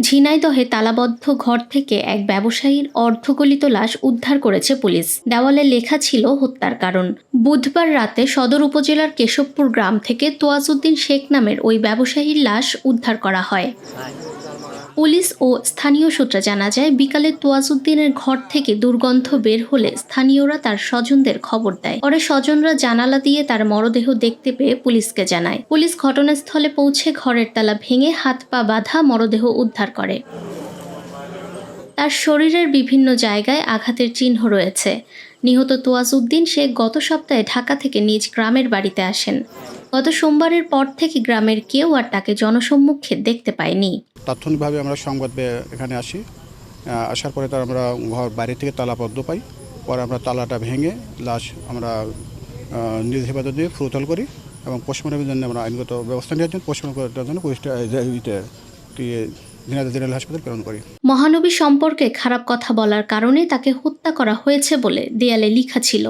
ঝিনাইদহে তালাবদ্ধ ঘর থেকে এক ব্যবসায়ীর অর্ধগলিত লাশ উদ্ধার করেছে পুলিশ। দেওয়ালে লেখা ছিল হত্যার কারণ। বুধবার রাতে সদর উপজেলার কেশবপুর গ্রাম থেকে তোয়াজুদ্দিন শেখ নামের ওই ব্যবসায়ীর লাশ উদ্ধার করা হয়। পুলিশ ও স্থানীয় সূত্রে জানা যায়, বিকালে তোয়াজুদ্দিনের ঘর থেকে দুর্গন্ধ বের হলে স্থানীয়রা তার স্বজনদের খবর দেয়। পরে স্বজনরা জানালা দিয়ে তার মরদেহ দেখতে পেয়ে পুলিশকে জানায়। পুলিশ ঘটনাস্থলে পৌঁছে ঘরের তালা ভেঙে হাত পা বাঁধা মরদেহ উদ্ধার করে। তার শরীরের বিভিন্ন জায়গায় আঘাতের চিহ্ন রয়েছে। নিহত তোয়াজউদ্দিন শেখ গত সপ্তাহে ঢাকা থেকে নিজ গ্রামের বাড়িতে আসেন। গত সোমবারের পর থেকে গ্রামের কেউ আর তাকে জনসম্মুখে দেখতে পায়নি। তাৎক্ষণিকভাবে আমরা সংবাদ এখানে আসি। আসার পরে তার আমরা ঘর বাইরে থেকে তালাবদ্ধ পাই। পরে আমরা তালাটা ভেঙে লাশ আমরা নিজ হেফাজত দিয়ে ফুরুতল করি এবং পোস্টমর্টমের জন্য আমরা আইনগত ব্যবস্থা নেওয়ার জন্য করার জন্য পুলিশটা মহানবী সম্পর্কে খারাপ কথা বলার কারণে তাকে হত্যা করা হয়েছে বলে দেয়ালে লিখা ছিল।